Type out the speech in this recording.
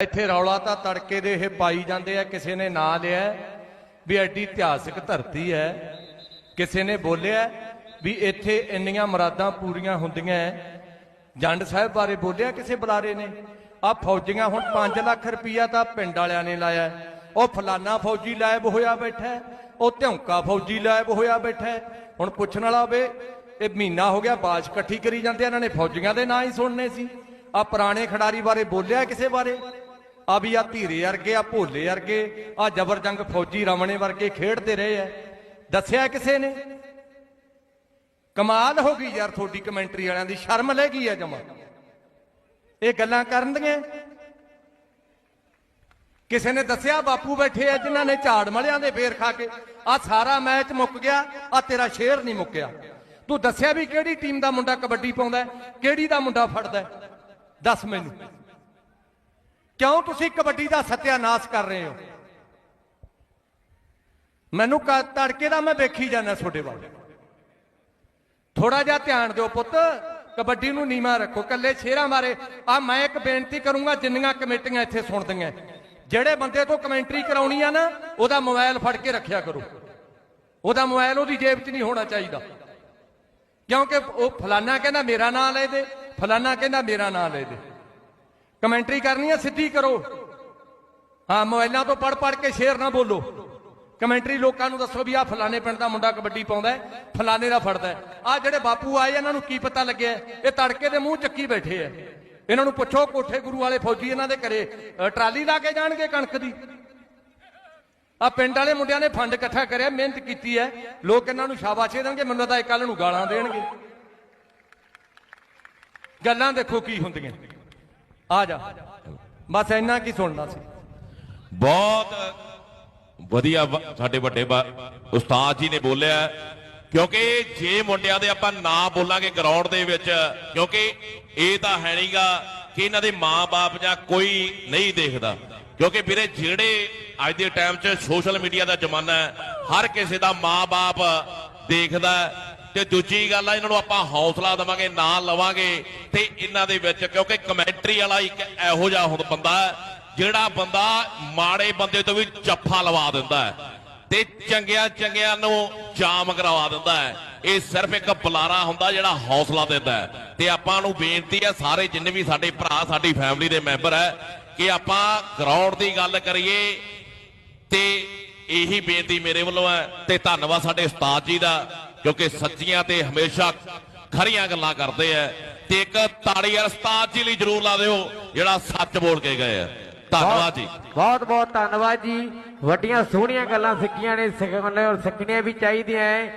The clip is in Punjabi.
ਇੱਥੇ ਰੌਲਾ ਤਾਂ ਤੜਕੇ ਦੇ ਇਹ ਪਾਈ ਜਾਂਦੇ ਆ ਕਿਸੇ ਨੇ ਨਾਂ ਲਿਆ ਵੀ ਐਡੀ ਇਤਿਹਾਸਕ ਧਰਤੀ ਹੈ। ਕਿਸੇ ਨੇ ਬੋਲਿਆ ਵੀ ਇੱਥੇ ਇੰਨੀਆਂ ਮੁਰਾਦਾਂ ਪੂਰੀਆਂ ਹੁੰਦੀਆਂ ਜੰਡ ਸਾਹਿਬ ਬਾਰੇ ਬੋਲਿਆ ਕਿਸੇ ਬੁਲਾਰੇ ਨੇ? ਆ ਫੌਜੀਆਂ ਹੁਣ 5 ਲੱਖ ਰੁਪਈਆ ਤਾਂ ਪਿੰਡ ਵਾਲਿਆਂ ਨੇ ਲਾਇਆ ਉਹ ਫਲਾਨਾ ਫੌਜੀ ਲਾਇਬ ਹੋਇਆ ਬੈਠਾ ਉਹ ਧੌਂਕਾ ਫੌਜੀ ਲਾਇਬ ਹੋਇਆ ਬੈਠਾ ਹੁਣ ਪੁੱਛਣ ਵਾਲਾ ਵੇ ਇਹ ਮਹੀਨਾ ਹੋ ਗਿਆ ਬਾਜ ਇਕੱਠੀ ਕਰੀ ਜਾਂਦੇ ਆ, ਇਹਨਾਂ ਨੇ ਫੌਜੀਆਂ ਦੇ ਨਾਂ ਹੀ ਸੁਣਨੇ ਸੀ। ਆ ਪੁਰਾਣੇ ਖਿਡਾਰੀ ਬਾਰੇ ਬੋਲਿਆ ਕਿਸੇ ਬਾਰੇ? ਆ ਵੀ ਆ ਧੀਰੇ ਵਰਗੇ, ਆ ਭੋਲੇ ਵਰਗੇ, ਆ ਜਬਰ ਜੰਗ ਫੌਜੀ ਰਵਣੇ ਵਰਗੇ ਖੇਡਦੇ ਰਹੇ ਐ। ਦੱਸਿਆ ਕਿਸੇ ਨੇ? ਕਮਾਲ ਹੋ ਗਈ ਯਾਰ ਤੁਹਾਡੀ ਕਮੈਂਟਰੀ ਵਾਲਿਆਂ ਦੀ, ਸ਼ਰਮ ਲੈ ਗਈ ਐ ਜਮਾ। ਇਹ ਗੱਲਾਂ ਕਰਨ ਦੀਆਂ ਕਿਸੇ ਨੇ ਦੱਸਿਆ ਬਾਪੂ ਬੈਠੇ ਆ ਜਿਨ੍ਹਾਂ ਨੇ ਝਾੜ ਮਲਿਆਂ ਦੇ ਫੇਰ ਖਾ ਕੇ, ਆ ਸਾਰਾ ਮੈਚ ਮੁੱਕ ਗਿਆ, ਆ ਤੇਰਾ ਸ਼ੇਰ ਨਹੀਂ ਮੁੱਕਿਆ। ਤੂੰ ਦੱਸਿਆ ਵੀ ਕਿਹੜੀ ਟੀਮ ਦਾ ਮੁੰਡਾ ਕਬੱਡੀ ਪਾਉਂਦਾ ਕਿਹੜੀ ਦਾ ਮੁੰਡਾ ਫੜਦਾ ਹੈ? ਦੱਸ ਮੈਨੂੰ। ਕਿਉਂ ਤੁਸੀਂ ਕਬੱਡੀ ਦਾ ਸਤਿਆਨਾਸ਼ ਕਰ ਰਹੇ ਹੋ? ਮੈਨੂੰ ਕ- ਤੜਕੇ ਦਾ ਮੈਂ ਵੇਖੀ ਜਾਂਦਾ ਤੁਹਾਡੇ ਵੱਲ। ਥੋੜਾ ਜਿਹਾ ਧਿਆਨ ਦਿਓ ਪੁੱਤ, ਕਬੱਡੀ ਨੂੰ ਨੀਵਾ ਰੱਖੋ ਕੱਲੇ ਸ਼ੇਰਾਂ ਮਾਰੇ। ਆ ਮੈਂ ਇੱਕ ਬੇਨਤੀ ਕਰੂੰਗਾ, ਜਿੰਨੀਆਂ ਕਮੇਟੀਆਂ ਇੱਥੇ ਸੁਣਦੀਆਂ। ਜਿਹੜੇ ਬੰਦੇ ਤੋਂ ਕਮੈਂਟਰੀ ਕਰਾਉਣੀ ਆ ਨਾ, ਉਹਦਾ ਮੋਬਾਈਲ ਫੜ ਕੇ ਰੱਖਿਆ ਕਰੋ। ਉਹਦਾ ਮੋਬਾਈਲ ਉਹਦੀ ਜੇਬ 'ਚ ਨਹੀਂ ਹੋਣਾ ਚਾਹੀਦਾ। ਕਿਉਂਕਿ ਉਹ ਫਲਾਨਾ ਕਹਿੰਦਾ ਮੇਰਾ ਨਾਂ ਲੈ ਦੇ, ਫਲਾਨਾ ਕਹਿੰਦਾ ਮੇਰਾ ਨਾਂ ਲੈ ਦੇ। ਕਮੈਂਟਰੀ ਕਰਨੀ ਹੈ ਸਿੱਧੀ ਕਰੋ। ਹਾਂ, ਮੋਬਾਈਲਾਂ ਤੋਂ ਪੜ ਪੜ ਕੇ ਸ਼ੇਰ ਨਾ ਬੋਲੋ। ਕਮੈਂਟਰੀ ਲੋਕਾਂ ਨੂੰ ਦੱਸੋ ਵੀ ਆ ਫਲਾਣੇ ਪਿੰਡ ਦਾ ਮੁੰਡਾ ਕਬੱਡੀ ਪਾਉਂਦਾ ਫਲਾਣੇ ਦਾ ਫੜਦਾ ਹੈ। ਆ ਜਿਹੜੇ ਬਾਪੂ ਆਏ, ਇਹਨਾਂ ਨੂੰ ਕੀ ਪਤਾ ਲੱਗਿਆ ਇਹ ਤੜਕੇ ਦੇ ਮੂੰਹ ਚੱਕੀ ਬੈਠੇ ਐ ਇਹਨਾਂ ਨੂੰ ਪੁੱਛੋ, ਕੋਠੇ ਗੁਰੂ ਵਾਲੇ ਫੌਜੀ ਇਹਨਾਂ ਦੇ ਘਰੇ ਟਰਾਲੀ ਲਾ ਕੇ ਜਾਣਗੇ ਕਣਕ ਦੀ? ਆ ਪਿੰਡ ਵਾਲੇ ਮੁੰਡਿਆਂ ਨੇ ਫੰਡ ਇਕੱਠਾ ਕਰਿਆ, ਮਿਹਨਤ ਕੀਤੀ ਹੈ। ਲੋਕ ਇਹਨਾਂ ਨੂੰ ਸ਼ਾਬਾਸ਼ੇ ਦੇਣਗੇ, ਮੈਨੂੰ ਤਾਂ ਕੱਲ ਨੂੰ ਗਾਲਾਂ ਦੇਣਗੇ। ਗੱਲਾਂ ਦੇਖੋ ਕੀ ਹੁੰਦੀਆਂ। ਆ ਜਾ। ਬਸ ਇੰਨਾ ਕੀ ਸੁਣਨਾ ਸੀ? ਬਹੁਤ ਵਧੀਆ ਸਾਡੇ ਵੱਡੇ ਉਸਤਾਦ ਜੀ ਨੇ ਬੋਲਿਆ, ਕਿਉਂਕਿ ਜੇ ਮੁੰਡਿਆਂ ਦੇ ਆਪਾਂ ਨਾਂ ਬੋਲਾਂਗੇ ਗਰਾਊਂਡ ਦੇ ਵਿੱਚ, ਕਿਉਂਕਿ ਇਹ ਤਾਂ ਹੈ ਨਹੀਂਗਾ ਕਿ ਇਹਨਾਂ ਦੇ ਮਾਪੇ ਜਾਂ ਕੋਈ ਨਹੀਂ ਦੇਖਦਾ। ਕਿਉਂਕਿ ਵੀਰੇ, ਜਿਹੜੇ ਅੱਜ ਦੇ ਟਾਈਮ 'ਚ ਸੋਸ਼ਲ ਮੀਡੀਆ ਦਾ ਜ਼ਮਾਨਾ ਹੈ, ਹਰ ਕਿਸੇ ਦਾ ਮਾਪੇ ਦੇਖਦਾ ਤੇ ਦੂਜੀ ਗੱਲ ਆ, ਇਹਨਾਂ ਨੂੰ ਆਪਾਂ ਹੌਸਲਾ ਦੇਵਾਂਗੇ, ਨਾਂ ਲਵਾਂਗੇ ਤੇ ਇਹਨਾਂ ਦੇ ਵਿੱਚ, ਕਿਉਂਕਿ ਕਮੈਂਟਰੀ ਵਾਲਾ ਇੱਕ ਇਹੋ ਜਿਹਾ ਹੁਣ ਬੰਦਾ ਜਿਹੜਾ ਬੰਦਾ ਮਾੜੇ ਬੰਦੇ ਤੋਂ ਵੀ ਜੱਫਾ ਲਵਾ ਦਿੰਦਾ ਹੈ ਤੇ ਚੰਗਿਆਂ ਚੰਗਿਆਂ ਨੂੰ ਜਾਮ ਕਰਵਾ ਦਿੰਦਾ ਹੈ। ਇਹ ਸਿਰਫ ਇੱਕ ਬੁਲਾਰਾ ਹੁੰਦਾ ਜਿਹੜਾ ਹੌਸਲਾ ਦਿੰਦਾ ਹੈ। ਤੇ ਆਪਾਂ ਨੂੰ ਬੇਨਤੀ ਹੈ, ਸਾਰੇ ਜਿੰਨੇ ਵੀ ਸਾਡੇ ਭਰਾ, ਸਾਡੀ ਫੈਮਿਲੀ ਦੇ ਮੈਂਬਰ ਹੈ, ਕਿ ਆਪਾਂ ਗਰਾਊਂਡ ਦੀ ਗੱਲ ਕਰੀਏ, ਤੇ ਇਹੀ ਬੇਨਤੀ ਮੇਰੇ ਵੱਲੋਂ ਹੈ, ਤੇ ਧੰਨਵਾਦ ਸਾਡੇ ਉਸਤਾਦ ਜੀ ਦਾ। ਕਿਉਂਕਿ ਸੱਚੀਆਂ ਤੇ ਹਮੇਸ਼ਾ ਖਰੀਆਂ ਗੱਲਾਂ ਕਰਦੇ ਆ ਤੇ ਇੱਕ ਤਾੜੀ ਯਾਰ ਉਸਤਾਦ ਜੀ ਲਈ ਜਰੂਰ ਲਾ ਦਿਓ, ਜਿਹੜਾ ਸੱਚ ਬੋਲ ਕੇ ਗਏ ਆ। ਧੰਨਵਾਦ ਜੀ। ਬਹੁਤ ਬਹੁਤ ਧੰਨਵਾਦ ਜੀ। ਵੱਡੀਆਂ ਸੋਹਣੀਆਂ ਗੱਲਾਂ ਸਿੱਖੀਆਂ ਨੇ ਸਿੱਖਣ ਔਰ ਸਿੱਖਣੀਆਂ ਵੀ ਚਾਹੀਦੀਆਂ ਹੈ